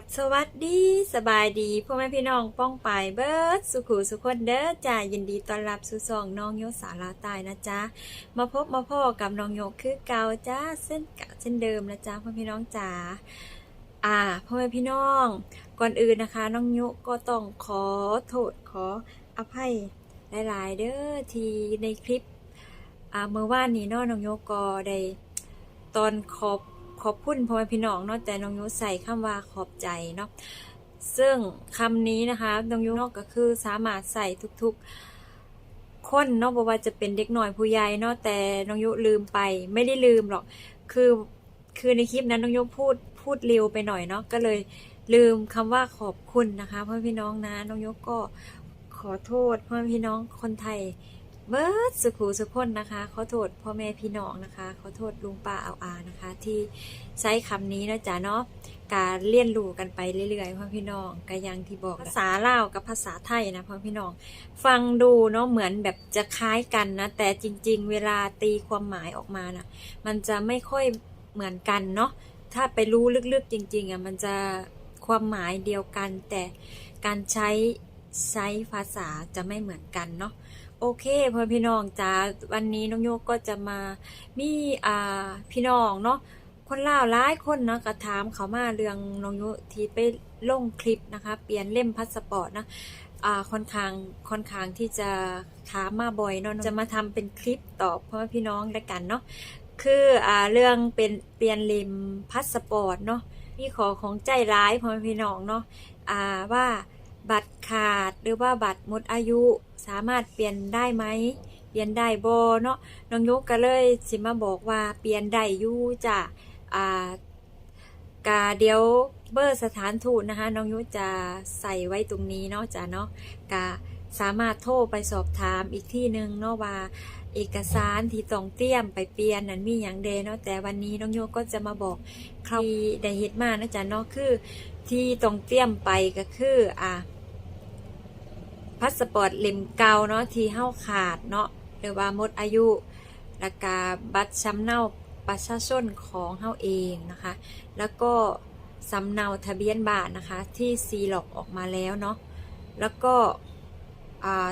กับสวัสดีสบายดีพ่อแม่พี่น้องป้องปายเบิร์ดสุขุสุขคนเด้อจ้ายินดีต้อนรับสู่ซองน้องโยสาราตายนะจ๊ะมาพบมาพ่อกับน้องโยคือเก่าจ้าเส้นเก่าเส้นเดิมนะจ๊ะพ่อพี่น้องจ๋าอ่าพ่อแม่พี่น้องก่อนอื่นนะคะ น้องโยก็ต้องขอโทษขออภัยหลาย ๆ เด้อที่ในคลิปอ่าเมื่อวานนี้น้องโยก็ได้ตอนขอบ ขอบคุณพ่อแม่พี่น้องเนาะแต่น้องโยใส่คำว่าขอบใจเนาะซึ่งคำนี้นะคะน้องยเนาะก็คือสามารถใส่ทุกๆ คนเนาะบ่ว่าจะเป็นเด็กหน่อยผู้ใหญ่เนาะแต่น้องโยลืมไป ไม่ได้ลืมหรอก คือคือในคลิปนั้นน้องโยพูดพูดเร็วไปหน่อยเนาะก็เลยลืมคำว่าขอบคุณนะคะพ่อพี่น้องนะน้องโยก็ขอโทษพ่อพี่น้องคนไทย เบิร์ดสุขูสุคนนะคะขอโทษพ่อแม่พี่น้องนะคะขอโทษลุงป้าเอาอานะคะ ที่ใช้คำนี้นะจ๊ะเนาะการเรียนรู้กันไปเรื่อยๆพ่อพี่น้องก็ยังที่บอกภาษาลาวกับภาษาไทยนะพ่อพี่น้อง ฟังดูเนาะเหมือนแบบจะคล้ายกันนะ แต่จริง ๆ เวลาตีความหมายออกมานะมันจะไม่ค่อยเหมือนกันเนาะถ้าไปรู้ลึกๆจริงๆอะมันจะความหมายเดียวกัน แต่การใช้ใช้ภาษาจะไม่เหมือนกันเนาะ โอเคพ่อพี่น้องจ้าวันนี้น้องโยกก็จะมามีอ่าพี่น้องเนาะคนลาวหลายคนเนาะก็ถามเขามาเรื่องน้องโยที่ไปลงคลิปนะคะ เปลี่ยนเล่มพาสปอร์ตนะอ่าค่อนข้างค่อนข้างที่จะถามมาบ่อยเนาะจะมาทำเป็นคลิปตอบพ่อแม่พี่น้องแล้วกันเนาะคืออ่าเรื่องเป็นเปลี่ยนเล่มพาสปอร์ตเนาะมีขอของใจร้ายพ่อแม่พี่น้องเนาะอ่าว่า บัตรขาดหรือว่าบัตรหมดอายุสามารถเปลี่ยนได้ไหมเปลี่ยนได้บ่เนาะน้องยกก็เลยสิมาบอกว่าเปลี่ยนได้อยู่จ้ะอ่ากาเดี๋ยวเบอร์สถานทูตนะคะน้องยุจะใส่ไว้ตรงนี้เนาะจ้ะเนาะกาสามารถโทรไปสอบถามอีกที่หนึ่งเนาะว่า เอกสารที่ต้องเตรียมไปเปลี่ยนนั้นมีอย่างเดเนาะแต่วันนี้น้องโยก็จะมาบอกคราวที่ได้เฮ็ดมานะจ๊ะเนาะคือ ที่ต้องเตรียมไปก็คืออ่าพาสปอร์ตเล่มเก่าเนาะที่เฮาขาดเนาะหรือว่าหมดอายุแล้วก็บัตรสำเนาประชาชนของเฮาเองนะคะ แล้วก็สำเนาทะเบียนบ้านนะคะ ที่ซีหลอกออกมาแล้วเนาะแล้วก็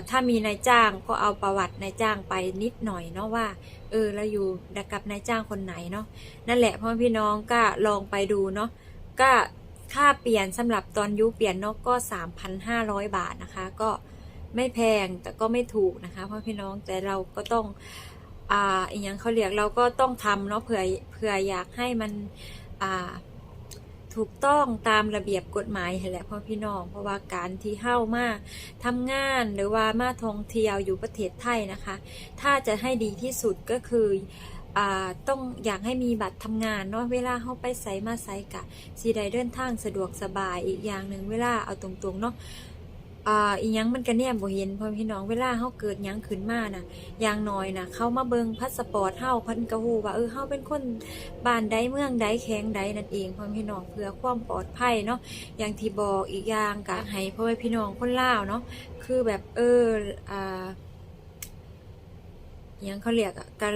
ถ้ามีนายจ้างก็เอาประวัตินายจ้างไปนิดหน่อยเนาะว่า เออเราอยู่กับนายจ้างคนไหนเนาะนั่นแหละพ่อพี่น้องก็ลองไปดูเนาะก็ค่าเปลี่ยนสำหรับตอนยุเปลี่ยนเนกก็ 3,500 บาทนะคะ ก็ไม่แพงแต่ก็ไม่ถูกนะคะพ่อพี่น้องแต่เราก็ต้องอ่าอีกอย่างเขาเรียกเราก็ต้องทำเนาะเผื่อเผื่ออยากให้มันอ่า ถูกต้องตามระเบียบกฎหมายแหละพ่อพี่น้อง เพราะว่าการที่เข้ามาทำงานหรือว่ามาท่องเที่ยวอยู่ประเทศไทยนะคะ ถ้าจะให้ดีที่สุดก็คือต้องอยากให้มีบัตรทำงานเนาะเวลาเข้าไปใส่มาใส่กะสีใดเดินทางสะดวกสบายอีกอย่างหนึ่งเวลาเอาตรงๆเนาะ อ่าอีหยังมันก็แนมบ่เห็นพ่อพี่น้องเวลาเฮาเกิดหยังขึ้นมาน่ะอย่างน้อยน่ะเขามาเบิ่งพาสปอร์ตเฮาเพิ่นก็ฮู้ว่าเออเฮาเป็นคนบ้านใดเมืองใดแข้งใดนั่นเองพ่อพี่น้องเพื่อความปลอดภัยเนาะอย่างที่บอกอีกอย่างก็ให้พ่อแม่พี่น้องคนลาวเนาะคือแบบเอออ่า ยังเขาเรียกการ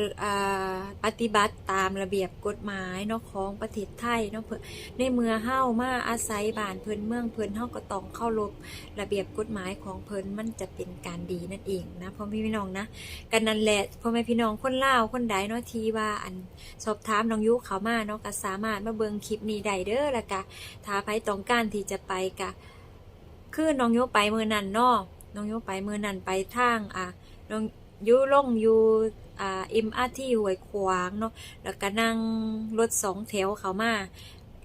ปฏิบัติตามระเบียบกฎหมายนาะของประเทศไทยนาะเพื่อในเมื่อเฮ้ามาอาศัยบ้านเพิ่นเมืองเพิ่นเฮาก็ต้องเข้ารบระเบียบกฎหมายของเพิ่นมันจะเป็นการดีนั่นเองนะพ่อแม่พี่น้องนะกันนั่นแหละพ่อแม่พี่น้องคนเล่าคนใดเนาะทีว่าอันสอบถามน้องยุเขามาเนาะก็สามารถมาเบิ่งคลิปนี้ได้เด้อละกะถ้าใครต้องการที่จะไปกะคือน้องยุไปมื้อนั้นเนาะน้องยุไปมื้อนั้นไปทางอะน้อง ยุลงอยู่อ่าเอ็มอาร์ทีห้วยขวางเนาะแล้วก็นั่งรถสองแถวเขามา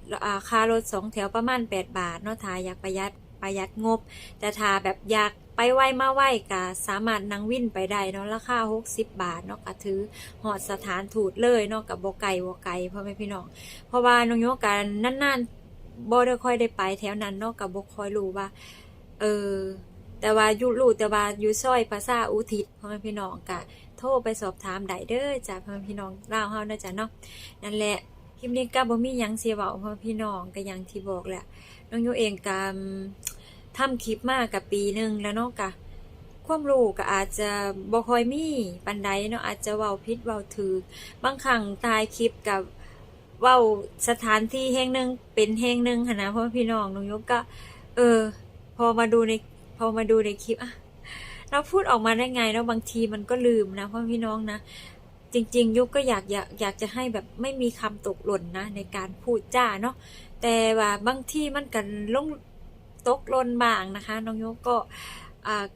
แล้วอ่าค่ารถสองแถวประมาณแปดบาทเนาะถ้าอยากประหยัดประหยัดงบ แต่ถ้าแบบอยากไปไวมาไวก็สามารถนั่งวินไปได้เนาะราคาหกสิบบาทเนาะก็ถือหอดสถานถูดเลยเนาะกับโบไก่โบไก่พ่อแม่พี่น้อง เพราะว่าน้องโยกันนั่นๆบ่ได้ค่อยได้ไปแถวนั้นเนาะกับบค่อยรู้ว่า เออ แต่ว่ายู่รู้แต่ว่าอยู่ซอยภาษาอุทิศพ่อแม่พี่น้องกะโทรไปสอบถามได้เด้อจ้าพ่อแม่พี่น้องเล่าเฮานะจ้ะเนาะนั่นแหละคลิปนี้ก็บ่มีหยังเสียเว้าพ่อพี่น้องก็ย่างที่บอกแหละน้องโยเองก็ทำคลิปมากกับปีหนึงแล้วเนาะกะความรู้ก็อาจจะบ่ค่อยมีปานใดเนาะอาจจะเว้าผิดเว้าถูกบางครั้งตายคลิปกับเว้าสถานที่แห่งหนึ่งเป็นแห่งหนึ่งหนะพ่อพี่น้องน้องยกก็ เออ พอมาดูใน พอมาดูในคลิปอะเราพูดออกมาได้ไงเนาบางทีมันก็ลืมนะพ่อแม่พี่น้องนะ จริง ๆ ยุกก็อยากอยากอยากจะให้แบบไม่มีคำตกหล่นนะ ในการพูดจ้าเนาะแต่ว่าบางที่มันกันลงตกหล่นบ้างนะคะ น้องยกก็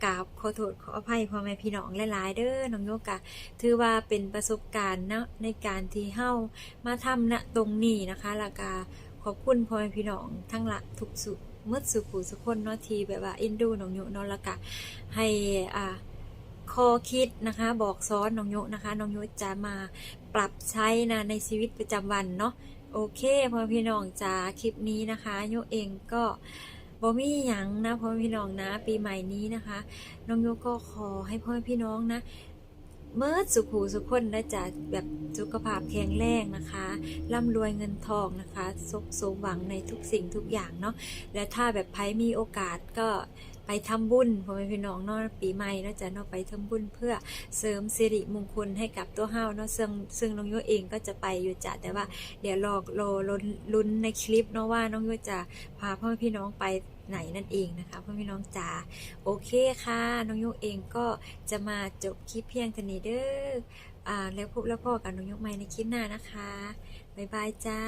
กราบขอโทษขออภัยพ่อแม่พี่น้องหลาย ๆ เด้อน้องโยกกะถือว่าเป็นประสบการณ์เนาะในการที่เฮ้ามาทำณตรงนี้นะคะแล้วก็ ขอบคุณพ่อแม่พี่น้องทั้งละทุกสุเมื่อสุขูสุคนเนาะทีแบบว่าเอ็นดูน้องโยกเนาะล้วก็ให้อ่าข้อคิดนะคะ บอกซ้อนน้องโยนะคะน้องโยจะมาปรับใช้นะในชีวิตประจำวันเนาะโอเคพ่อพี่น้องจ้าคลิปนี้นะคะโยเองก็บ่มีหยังนะพ่อพี่น้องนะ ปีใหม่นี้นะคะ น้องโยก็ขอให้พ่อพี่น้องนะ เมื่อสุขูสุขคนนะจ๊ะแบบสุขภาพแข็งแรงนะคะร่ำรวยเงินทองนะคะสุขสมหวังในทุกสิ่งทุกอย่างเนาะและถ้าแบบไพ่มีโอกาสก็ไปทำบุญพ่อแม่พี่น้องเนาะปีใหม่นาะจ๊ะเนาะไปทำบุญเพื่อเสริมสิริมงคลให้กับตัวเฮาเนาะซึ่งซึ่งน้องโยเองก็จะไปอยู่จ้ะแต่ว่าเดี๋ยวรอรอรอลุ้นในคลิปเนาะว่าน้องโยจะพาพ่อแม่พี่น้องไป ไหนนั่นเองนะคะพ่อพี่น้องจ๋าโอเคค่ะ น้องโยเองก็จะมาจบคลิปเพียงเท่านี้เด้ออ่าแล้วพบแล้วพ่อกับน้องโยใหม่ในคลิปหน้านะคะบ๊ายบายจ้า